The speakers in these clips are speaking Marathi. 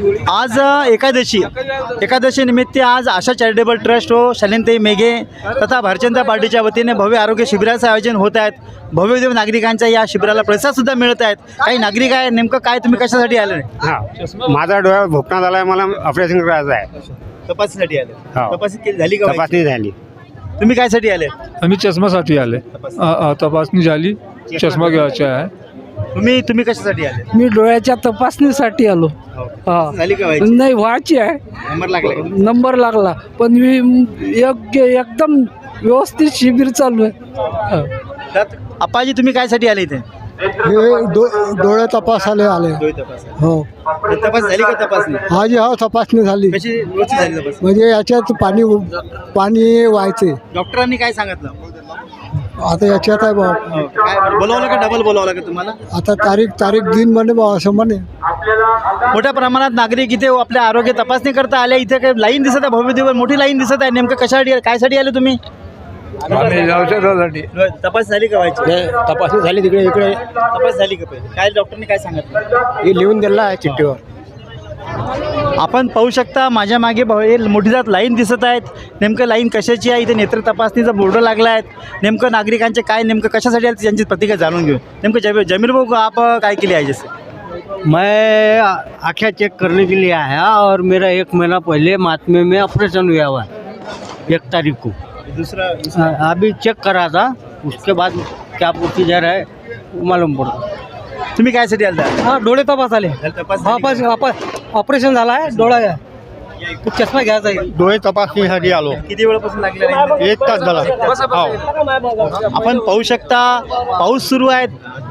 आज एकादशी. एकादशी निमित्त आज आशा चॅरिटेबल ट्रस्ट व शालिनताई मेघे तथा भारतीय जनता पार्टीच्या वतीने भव्य आरोग्य शिबिराचं आयोजन होत आहेत. भव्य दिव्य नागरिकांच्या या शिबिराला प्रतिसाद सुद्धा मिळत आहेत. काही नागरिक आहे नेमकं काय तुम्ही कशासाठी आले? हा. माझा डोळ्यावर भोकणा झालाय मला ऑपरेशन करायचं आहे. तपासणीसाठी आले. हो. तपासणी केली झाली का तपासणी झाली. तुम्ही कायसाठी आले? आम्ही चष्मासाठी आले. तपासणी झाली. चष्मा घ्यायचा आहे. तुम्ही तुम्ही कशासाठी आले? मी डोळ्याच्या तपासणीसाठी आलो. हा झाली का व्हायची? नाही व्हायची आहे. नंबर लागला का? नंबर लागला. पण मी योग्य एकदम व्यवस्थित शिबिर चालू आहे. हा. त्यात आप्पाजी तुम्ही कायसाठी आले इथे? हे डो डोळे तपासायला आले. डोळे तपास हो. तपास झाली का तपासणी? आज हा तपासणी झाली. कशी व्यवस्थित झाली तपासणी? म्हणजे याच्यात पाणी पाणी व्हायचे. डॉक्टरांनी काय सांगितलं? आता याच्यात आहे बा. हो, काय बोलावलं का डबल बोलावलं का तुम्हाला? आता तारीख तारीख दिन म्हणे बा असं म्हणे. मोठ्या प्रमाणात नागरिक इथे आपल्या आरोग्य तपासणी करता आले इथे काही लाईन दिसत आहे भव्य दिवस मोठी लाईन दिसत आहे. नेमकं कशासाठी कायसाठी आले तुम्ही? आम्ही औषधासाठी. तपास झाली का व्हायची? तपासणी झाली तिकडे इकडे. तपास झाली का पहिले? काय डॉक्टरने काय सांगितलं? हे लिहून दिला आहे चिठ्ठीवर. आपण पाहू शकता माझ्या मागे मोठी जात लाईन दिसत आहेत. नेमकं लाईन कशाची आहे? इथे नेत्र तपासणीचा बोर्ड लागला आहे. नेमकं नागरिकांचे काय नेमकं कशासाठी आले त्यांची प्रतिक्रिया जाणून घेऊ. नेमकं जमीर जमीर भाऊ आप काय केले आहे जसं? मैं आँखें चेक करने के लिए आया और मेरा एक महीना पहले मातमे में ऑपरेशन हुआ हुआ है एक तारीख को। दुसरा अभी चेक करा था उसके बाद क्या प्रोसीजर है मालूम पड़ा। तुम्ही कायसाठी आलता? हा डोळे तपास आले। तपास हा आपण ऑपरेशन झाला आहे डोळा चष्मा घ्यायचा आहे. डोळे तपासणीसाठी आलो. किती वेळापासून लागले एक तास झाला. आपण पाहू शकता पाऊस सुरू आहे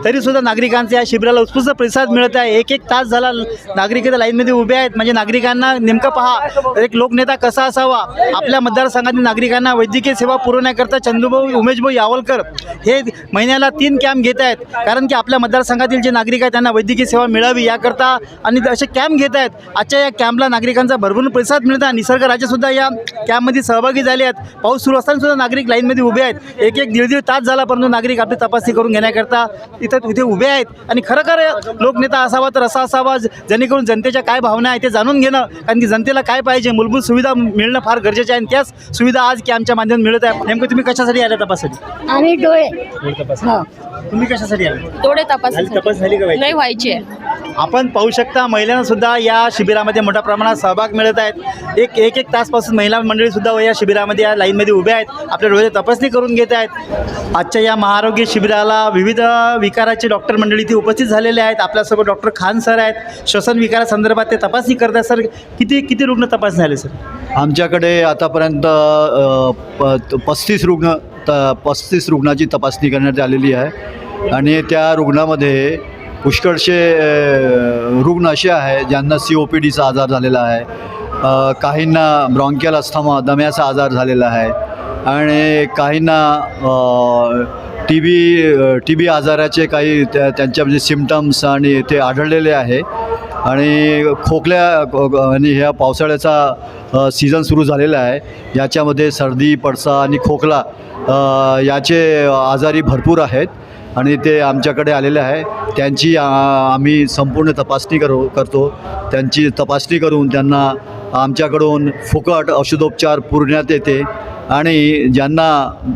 तरी सुद्धा नागरिकांचा या शिबिराला उत्स्फूर्त प्रतिसाद मिळत आहे. एक एक तास झाला नागरिक इथं लाईनमध्ये उभे आहेत. म्हणजे नागरिकांना नेमकं पहा एक लोकनेता कसा असावा? आपल्या मतदारसंघातील नागरिकांना वैद्यकीय सेवा पुरवण्याकरता चंदूभाऊ उमेशभाऊ यावलकर हे महिन्याला तीन कॅम्प घेत आहेत. कारण की आपल्या मतदारसंघातील जे नागरिक आहेत त्यांना वैद्यकीय सेवा मिळावी याकरता आणि असे कॅम्प घेत आहेत. आजच्या या कॅम्पला नागरिकांचा भरभरून प्रतिसाद मिळत आहे. निसर्ग राज्यसुद्धा या कॅम्पमध्ये सहभागी झाले आहेत. पाऊस सुरू असताना सुद्धा नागरिक लाईनमध्ये उभे आहेत. एक एक दीड दीड तास झाला परंतु नागरिक आपली तपासणी करून घेण्याकरता इथं इथे उभे आहेत. आणि खरोखर लोकनेता असावा तर असा असावा. जेणेकरून जनतेच्या काय भावना आहे ते जाणून घेणं. कारण की जनतेला काय पाहिजे? मूलभूत सुविधा मिळणं फार गरजेचं आहे. आणि त्याच सुविधा आज कॅम्पच्या माध्यमातून मिळत आहे. नेमकं तुम्ही कशासाठी आल्या तपासासाठी आणि डोळे तपास हा. तुम्ही कशासाठी आले डोळे तपास झाली तपास झाली का? नाही व्हायचे आपण पाहू शकता महिलांना सुद्धा या शिबिरामध्ये मोठ्या प्रमाणात सहभाग मिळत आहेत. एक एक एक तासपासून महिला मंडळीसुद्धा या शिबिरामध्ये या लाईनमध्ये उभ्या आहेत. आपल्या डोळ्याची तपासणी करून घेत आहेत. आजच्या या महारोग्य शिबिराला विविध विकाराचे डॉक्टर मंडळी इथे उपस्थित झालेले आहेत. आपल्यासोबत डॉक्टर खान सर आहेत. श्वसन विकारासंदर्भात ते तपासणी करत आहेत सर किती किती रुग्ण तपासणी झाले सर? आमच्याकडे आतापर्यंत प पस्तीस रुग्ण त पस्तीस रुग्णाची तपासणी करण्यात आलेली आहे. आणि त्या रुग्णामध्ये पुष्कळशे रुग्ण असे आहे ज्यांना सी ओ पी डीचा आजार झालेला आहे. काहींना ब्रॉन्कियल अस्थमा दम्याचा आजार झालेला आहे. आणि काहींना टी बी टी बी आजाराचे काही त्या त्यांच्या म्हणजे सिमटम्स आणि ते आढळलेले आहे. आणि खोकल्या आणि ह्या पावसाळ्याचा सीझन सुरू झालेला आहे. याच्यामध्ये सर्दी पडसा आणि खोकला याचे आजारी भरपूर आहेत. आणि ते आमच्याकडे आलेले आहे. त्यांची आम्ही संपूर्ण तपासणी करू करतो. त्यांची तपासणी करून त्यांना आमच्याकडून फुकट औषधोपचार पुरण्यात येते आणि ज्यांना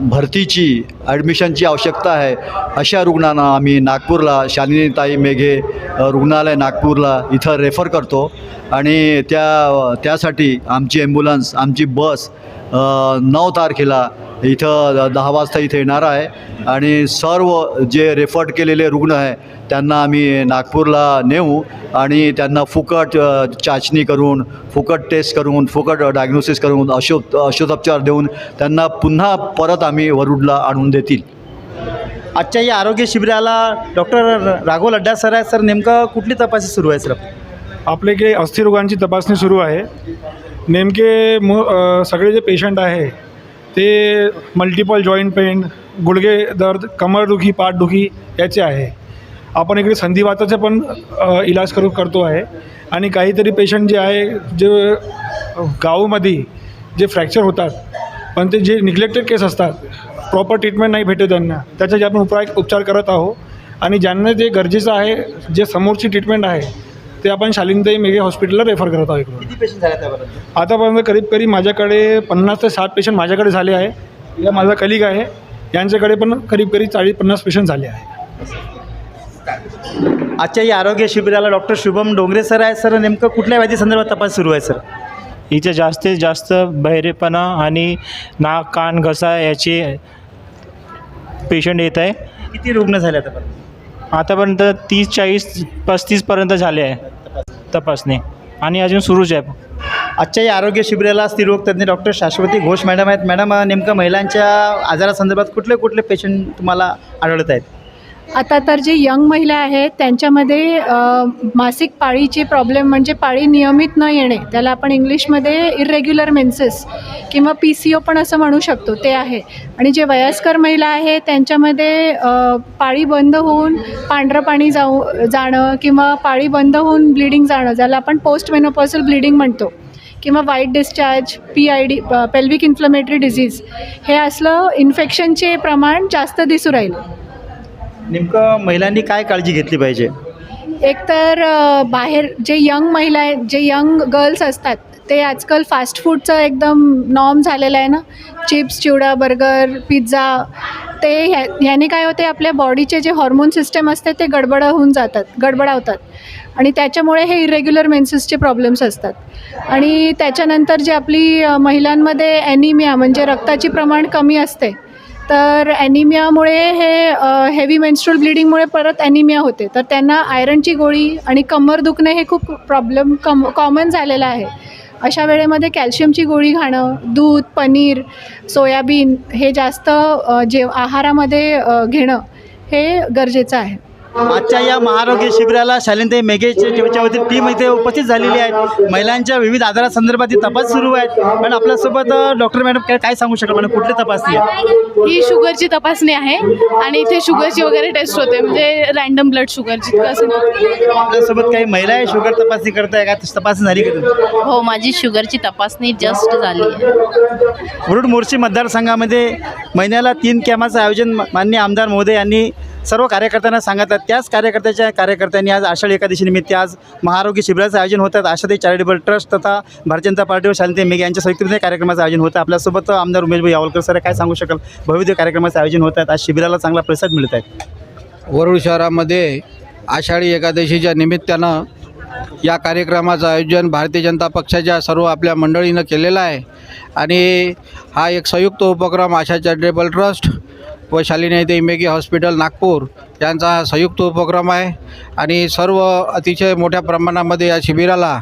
भरतीची ॲडमिशनची आवश्यकता आहे अशा रुग्णांना आम्ही नागपूरला शालिनीताई मेघे रुग्णालय नागपूरला इथं रेफर करतो. आणि त्या त्यासाठी आमची ॲम्ब्युलन्स आमची बस नऊ तारखेला इथं दहा वाजता इथे येणार आहे. आणि सर्व जे रेफर्ड केलेले रुग्ण आहे त्यांना आम्ही नागपूरला नेऊ आणि त्यांना फुकट चाचणी करून फुकट टेस्ट करून फुकट डायग्नोसिस करून अशो अशोधोपचार देऊन त्यांना पुन्हा परत आम्ही वरुडला आणून देतील. आजच्या या आरोग्य शिबिराला डॉक्टर राघव लड्डा सर आहे सर नेमकं कुठली तपासणी सुरू आहे सर? आपल्या इकडे अस्थिरोगांची तपासणी सुरू आहे. नेमके मो सगळे जे पेशंट आहे ते मल्टिपल जॉईंट पेन गुडघे दर्द कमरदुखी पाठदुखी याचे आहे. आपण इकडे संधिवाताचे पण इलाज करू करतो आहे. आणि काहीतरी पेशंट जे आहे जे गावामध्ये जे फ्रॅक्चर होतात पण ते जे निग्लेक्टेड केस असतात प्रॉपर ट्रीटमेंट नाही भेटत त्यांना. त्याच्याचे आपण उपाय उपचार करत आहोत. आणि ज्यांना जे गरजेचं आहे जे समोरची ट्रीटमेंट आहे ते आपण शालिंताई मेघे हॉस्पिटलला रेफर करत आहोत इकडून. आतापर्यंत करीब करीब माझ्याकडे पन्नास ते साठ पेशंट माझ्याकडे झाले आहे. या माझा कलिग आहे. यांच्याकडे पण करीब करीब चाळीस पन्नास पेशंट झाले आहे. आजच्या या आरोग्य शिबिराला डॉक्टर शुभम डोंगरे सर आहे सर नेमकं कुठल्या व्याधी संदर्भात तपास सुरू आहे सर? इथे जास्तीत जास्त बहिरेपणा आणि नाक कान घसा याचे पेशंट येत आहे. किती रुग्ण झाले आतापर्यंत आतापर्यंत तीस चाळीस पस्तीसपर्यंत झाले आहे तपासणी. आणि अजून सुरूच आहे. आजच्या या आरोग्य शिबिराला स्त्रीरोग तज्ज्ञ डॉक्टर शाश्वती घोष मॅडम आहेत. मॅडम नेमकं महिलांच्या आजारासंदर्भात कुठले कुठले पेशंट तुम्हाला आढळत आहेत? आता तर जे यंग महिला आहेत त्यांच्यामध्ये मासिक पाळीची प्रॉब्लेम म्हणजे पाळी नियमित न येणे त्याला आपण इंग्लिशमध्ये इरेग्युलर मेन्सेस किंवा पी सी ओ पण असं म्हणू शकतो ते आहे. आणि जे वयस्कर महिला आहेत त्यांच्यामध्ये पाळी बंद होऊन पांढरं पाणी जाऊ जाणं किंवा पाळी बंद होऊन ब्लिडिंग जाणं ज्याला आपण पोस्ट मेनोपॉसल ब्लिडिंग म्हणतो किंवा वाईट discharge P I D pelvic inflammatory disease हे असलं इन्फेक्शनचे प्रमाण जास्त दिसू राहील. नेमकं महिलांनी काय काळजी घेतली पाहिजे? एकतर तर बाहेर जे यंग महिला आहेत जे यंग गर्ल्स असतात ते आजकाल फास्ट फूडचं एकदम नॉर्म झालेलं आहे ना. चिप्स चिवडा बर्गर पिझ्झा ते ह्या ह्याने काय होते आपल्या बॉडीचे जे हॉर्मोन सिस्टम असते ते गडबड होऊन जातात गडबडावतात. आणि त्याच्यामुळे हे इरेग्युलर मेन्सेसचे प्रॉब्लेम्स असतात. आणि त्याच्यानंतर जे आपली महिलांमध्ये ॲनिमिया म्हणजे रक्ताची प्रमाण कमी असते तर ॲनिमियामुळे हे हेवी मेन्स्ट्रल ब्लिडिंगमुळे परत ॲनिमिया होते. तर त्यांना आयरनची गोळी आणि कमर दुखणे हे खूप प्रॉब्लेम कम कॉमन झालेलं आहे. अशा वेळेमध्ये कॅल्शियमची गोळी खाणं दूध पनीर सोयाबीन हे जास्त जे आहारामध्ये घेणं हे गरजेचं आहे. आजच्या या महाआरोग्य शिबिराला शालिनताई मेघेच्या वतीने टीम इथे उपस्थित झालेली आहे. महिलांच्या विविध आजारासंदर्भात तपास सुरू आहेत. पण आपल्यासोबत डॉक्टर मॅडम काय काय सांगू शकाल मॅडम कुठली तपासणी आहे? ही शुगरची तपासणी आहे आणि इथे शुगरची वगैरे टेस्ट होते. म्हणजे रॅन्डम ब्लड शुगर जितकं असेल. आपल्यासोबत काही महिला आहे शुगर तपासणी करताय का? तपासणी झाली का? हो माझी शुगरची तपासणी जस्ट झाली आहे. मुरुड मोर्शी मतदारसंघामध्ये महिन्याला तीन कॅम्पाचं आयोजन मान्य आमदार महोदय यांनी सर्व कार्यकर्त्यांना सांगितलं त्याच कार्यकर्त्याच्या कार्यकर्त्यांनी आज आषाढी एकादशी निमित्त आज महाआरोग्य शिबिराचं आयोजन होतं. आशाताई चॅरिटेबल ट्रस्ट तथा भारतीय जनता पार्टी व शांती मेघे यांच्या संयुक्तरित्या कार्यक्रमाचं आयोजन होतं. आपल्यासोबत आमदार उमेशभाई यावलकर सर काय सांगू शकाल? भव्य कार्यक्रमाचं आयोजन होत. आहेत आज शिबिराला चांगला प्रतिसाद मिळत आहे. वरुड शहरामध्ये आषाढी एकादशीच्या निमित्तानं या कार्यक्रमाचं आयोजन भारतीय जनता पक्षाच्या सर्व आपल्या मंडळीनं केलेलं आहे. आणि हा एक संयुक्त उपक्रम आशा चॅरिटेबल ट्रस्ट व शालिनी इमेगी हॉस्पिटल नागपूर यांचा हा संयुक्त उपक्रम आहे. आणि सर्व अतिशय मोठ्या प्रमाणामध्ये या शिबिराला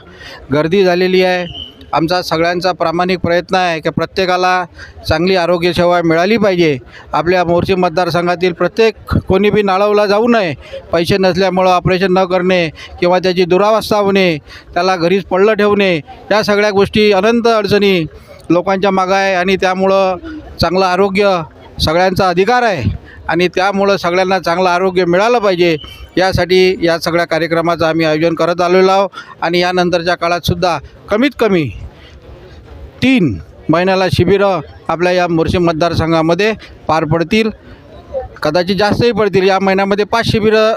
गर्दी झालेली आहे. आमचा सगळ्यांचा प्रामाणिक प्रयत्न आहे की प्रत्येकाला चांगली आरोग्यसेवा मिळाली पाहिजे. आपल्या मोर्चे मतदारसंघातील प्रत्येक कोणी बी नाळवला जाऊ नये पैसे नसल्यामुळं ऑपरेशन न करणे किंवा त्याची दुरावस्था होणे त्याला घरीच पडलं ठेवणे या सगळ्या गोष्टी अनंत अडचणी लोकांच्या मागं आहे. आणि त्यामुळं चांगलं आरोग्य सगळ्यांचा अधिकार आहे आणि त्यामुळं सगळ्यांना चांगलं आरोग्य मिळालं पाहिजे. यासाठी या सगळ्या कार्यक्रमाचं आम्ही आयोजन करत आलेलो आहोत. आणि यानंतरच्या काळातसुद्धा कमीत कमी तीन महिन्याला शिबिरं आपल्या या मोर्चे मतदारसंघामध्ये पार पडतील. कदाचित जास्तही पडतील. या महिन्यामध्ये पाच शिबिरं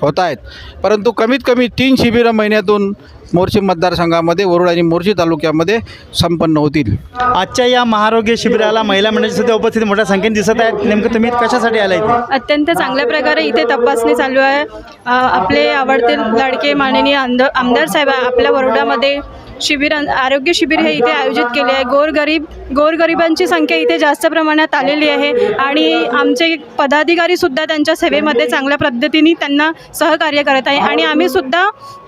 होत आहेत. परंतु कमीत कमी तीन शिबिरं महिन्यातून मोर्शी मतदारसंघामध्ये वरुड आणि मोर्शी तालुक्यामध्ये संपन्न होतील. आजच्या या महाआरोग्य शिबिराला महिला मंडळाची सुद्धा उपस्थिती मोठ्या संख्येने दिसत आहेत. नेमकं तुम्ही कशासाठी आला इथे? अत्यंत चांगल्या प्रकारे इथे तपासणी चालू आहे. आपले आवडते लाडके माननीय आमदार आमदार साहेब आपल्या वरोडामध्ये शिबिर आरोग्य शिबिर हे इथे आयोजित केले आहे. गोरगरीब गोरगरिबांची संख्या इथे जास्त प्रमाणात आलेली आहे. आणि आमचे पदाधिकारी सुद्धा त्यांच्या सेवेमध्ये चांगल्या पद्धतीने त्यांना सहकार्य करत आहे. आणि आम्ही सुद्धा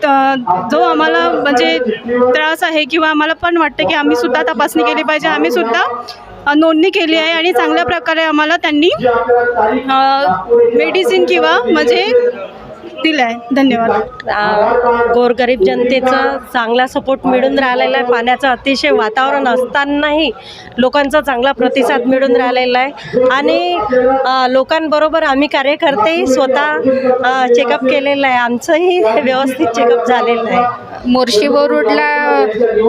अ, जो आम्हाला म्हणजे त्रास आहे किंवा आम्हाला पण वाटतं की आम्ही सुद्धा तपासणी केली पाहिजे आम्ही सुद्धा अ, नोंदणी केली आहे आणि चांगल्या प्रकारे आम्हाला त्यांनी मेडिसिन किंवा म्हणजे दिलं आहे. धन्यवाद. आ, गोरगरीब जनतेचं चांगला सपोर्ट मिळून राहिलेला आहे. पाण्याचं अतिशय वातावरण असतानाही लोकांचा चांगला प्रतिसाद मिळून राहिलेला आहे. आणि लोकांबरोबर आम्ही कार्यकर्तेही स्वतः चेकअप केलेलं आहे. आमचंही व्यवस्थित चेकअप झालेलं आहे. मोर्शी रोडला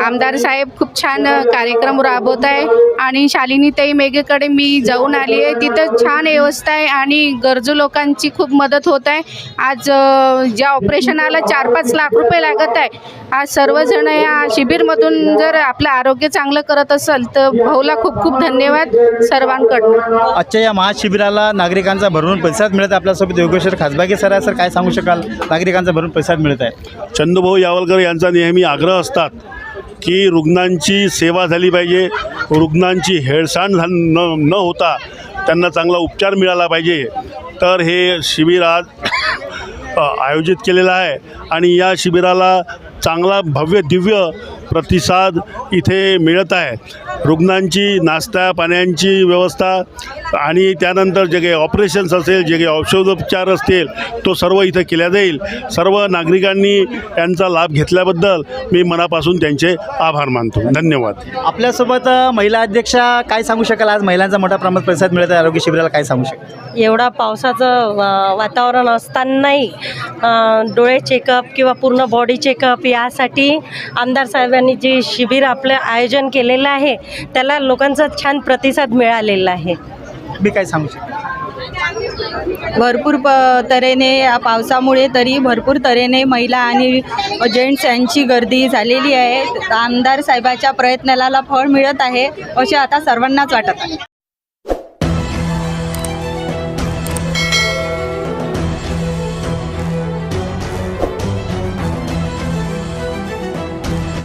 आमदार साहेब खूप छान कार्यक्रम राबवत आहे. आणि शालिनी ताई मेघेकडे मी जाऊन आली आहे. तिथं छान व्यवस्था आहे आणि गरजू लोकांची खूप मदत होत आहे. आज अ, ज्या ऑपरेशनाला चार पाच लाख रुपये लागत आहे. आज सर्वजण या शिबिरमधून जर आपलं आरोग्य चांगलं करत असेल तर भाऊला खूप खूप धन्यवाद सर्वांकडनं. आजच्या या महाशिबिराला नागरिकांचा भरपूर प्रतिसाद मिळत आहे. आपल्यासोबत योगेश्वर खासबागे सर आहे. सर काय सांगू शकाल? नागरिकांचा भरपूर प्रतिसाद मिळत आहे. चंदूभाऊ यावलकर यांचा नेहमी आग्रह असतात की रुग्णांची सेवा झाली पाहिजे. रुग्णांची हेळसांड न न होता त्यांना चांगला उपचार मिळाला पाहिजे. तर हे शिबिर आज आयोजित केलेला आहे. आणि या शिबिराला चांगला भव्य दिव्य प्रतिसाद इथे मिळत आहे. रुग्णांची नाश्ता पाण्याची व्यवस्था आणि त्यानंतर जे काही ऑपरेशन्स असेल जे काही औषधोपचार असतील तो सर्व इथं केला जाईल. सर्व नागरिकांनी यांचा लाभ घेतल्याबद्दल मी मनापासून त्यांचे आभार मानतो. धन्यवाद. आपल्यासोबत महिला अध्यक्षा काय सांगू शकाल? आज महिलांचा मोठा प्रमाणात प्रतिसाद मिळत आहे. आरोग्य शिबिराला काय सांगू शकाल? एवढा पावसाचं वातावरण असतानाही डोळे चेकअप किंवा पूर्ण बॉडी चेकअप यासाठी आमदार साहेबांनी जे शिबिर आपलं आयोजन केलेलं आहे त्याला लोकांचा छान प्रतिसाद मिळालेला आहे. मी काय सांगू शकाल भरपूर प तऱ्हेने या पावसामुळे तरी भरपूर तऱ्हेने महिला आणि जेंट्स यांची गर्दी झालेली आहे. आमदार साहेबाच्या प्रयत्नाला फळ मिळत आहे असे आता सर्वांनाच वाटत आहे.